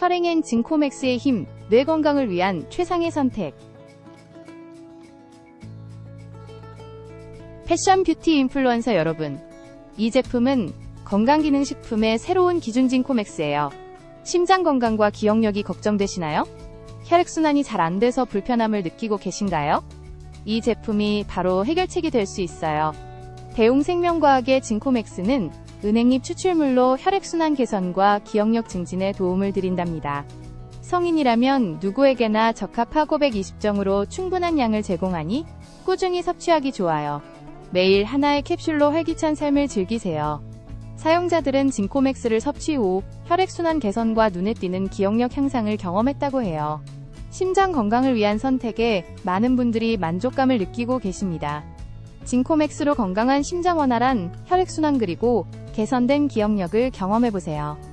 혈행엔 징코맥스의 힘, 뇌 건강을 위한 최상의 선택. 패션 뷰티 인플루언서 여러분. 이 제품은 건강기능식품의 새로운 기준 징코맥스예요. 심장 건강과 기억력이 걱정되시나요? 혈액순환이 잘 안 돼서 불편함을 느끼고 계신가요? 이 제품이 바로 해결책이 될 수 있어요. 대웅생명과학의 징코맥스는 은행잎 추출물로 혈액순환 개선과 기억력 증진에 도움을 드린답니다. 성인이라면 누구에게나 적합하고 120정으로 충분한 양을 제공하니 꾸준히 섭취하기 좋아요. 매일 하나의 캡슐로 활기찬 삶을 즐기세요. 사용자들은 징코맥스를 섭취 후 혈액순환 개선과 눈에 띄는 기억력 향상을 경험했다고 해요. 심장 건강을 위한 선택에 많은 분들이 만족감을 느끼고 계십니다. 징코맥스로 건강한 심장 원활한 혈액순환 그리고 개선된 기억력을 경험해보세요.